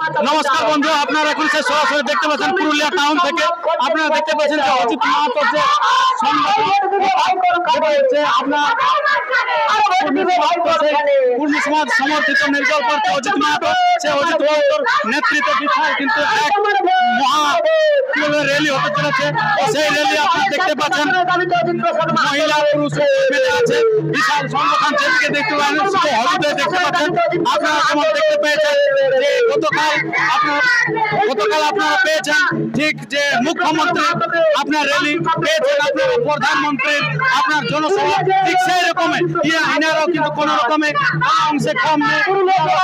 নমস্কার বন্ধু আপনারা এখন সে সরাসরি দেখতে পাচ্ছেন পুরুলিয়া টাউন থেকে আপনারা দেখতে পাচ্ছেন যে অজিত মাহাতো যে আপনার পূর্ণ সমাজ সমর্থিত নির্দল প্রার্থী অজিত মাহাতো সে অজিত মাহাতোর নেতৃত্বে বিশাল কিন্তু এক মহা র্যালি হতে চলেছে সেই র্যালি আপনারা দেখতে পাচ্ছেন মহিলা পুরুষ আছে বিশাল সংগঠন যেদিকে দেখতে পাচ্ছেন দেখতে পাচ্ছেন আপনারা যেমন দেখতে পেয়েছেন যে গতকাল গতকাল আপনারা পেয়েছেন ঠিক যে মুখ্যমন্ত্রী আপনার র্যালি পেয়েছেন আপনার প্রধানমন্ত্রীর আপনার জনসভা, ঠিক সেই রকমের ইয়া ইনারাও কিন্তু কোন রকমে অংশে কম নেই।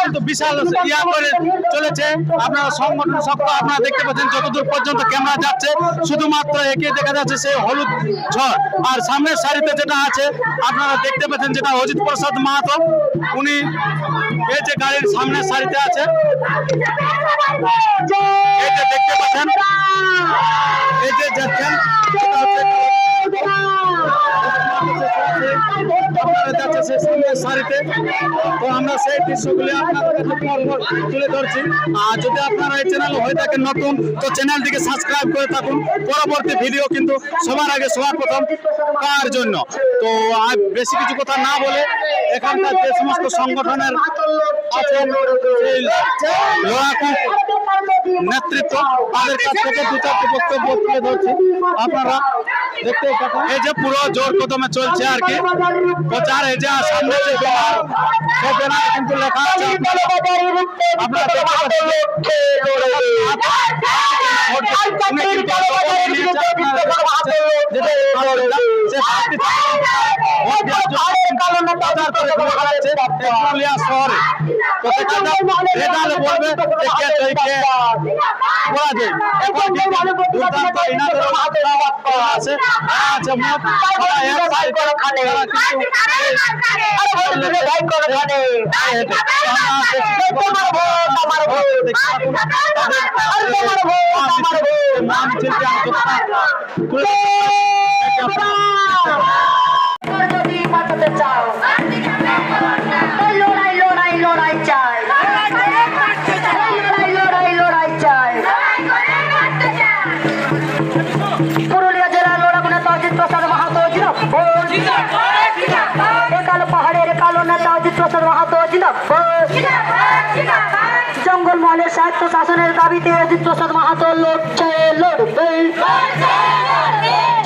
কিন্তু বিশাল ইয়া করে চলেছে। আপনারা সংগঠন শক্ত আপনারা দেখতে পাচ্ছেন, যতদূর পর্যন্ত ক্যামেরা যাচ্ছে, শুধুমাত্র একে দেখা যাচ্ছে সেই হলুদ ঝড়। আর সামনের সারিতে যেটা আছে, আপনারা দেখতে পাচ্ছেন যেটা অজিত প্রসাদ মাহাতো, উনি এই যে গাড়ির সামনের সারিতে আছে। দেখতে পাচ্ছেন? যাচ্ছে তো আমরা সেই আর যদি আপনারা এই চ্যানেল হয়ে নতুন, তো চ্যানেলটিকে সাবস্ক্রাইব করে থাকুন। পরবর্তী ভিডিও কিন্তু সবার আগে সবার প্রথম পাওয়ার জন্য। তো আর বেশি কিছু কথা না বলে এখানকার যে সমস্ত সংগঠনের নেতৃত্ব তাদের কাছ থেকে দু চারটি বক্তব্য তুলে ধরছি আপনারা এই যে পুরো জোর কদমে চলছে আর কি প্রচার এই যে সামনে যে উনি কিন্তু শপথ নিয়েছে আপনারা দেখতে পাচ্ছেন। যে প্রার্থী ভোট দেওয়ার প্রচার করে ঘুরে বেড়াচ্ছে পুরুলিয়া শহরে তো যাক রেজাল্ট বলবে যে কে জয়ী কে পরাজয়। এখন কিন্তু দুর্দান্ত ইনাদের আছে। আছে মোট ওরা এক সাইড তারা কিন্তু যদি মাহাতো জঙ্গল মহলের সাহিত্য শাসনের দাবিতে অজিত প্রসাদ মাহাতো লড়ছে, লড়বে।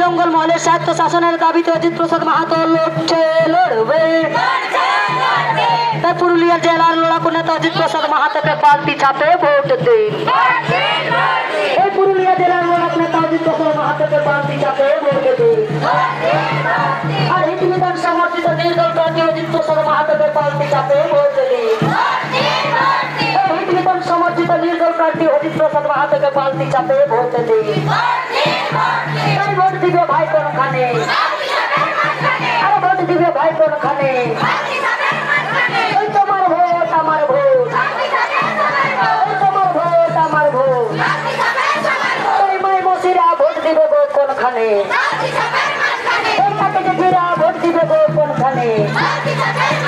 জঙ্গল মহলের সাহিত্য শাসনের দাবিতে অজিত প্রসাদ মাহাতো লড়ছে, লড়বে। পুরুলিয়া জেলার লড়াকু নেতা অজিত প্রসাদ মাহাতোকে পাল্টি ছাপে ভোট দিন। পুরুলিয়া জেলার লড়াকু নেতা অজিত প্রসাদ মাহাতোকে পাল্টি ছাপে ভোট দিন। ঈশ্বর মাহাতবে পাল্টি চাপে ভোজলি বিক্রিতম সমর্থিত নির্দল প্রার্থী অজিত প্রসাদ মাহাতবে পাল্টি চাপে ভোজলি তাই ভোট দিবে ভাই কোনখানে আর ভোট দিবে ভাই কোনখানে ওই তোমার ভোট আমার ভোট। ওই তোমার ভোট আমার ভোট। ওই মাই মসিরা ভোট দিবে ভোট Elizabeth!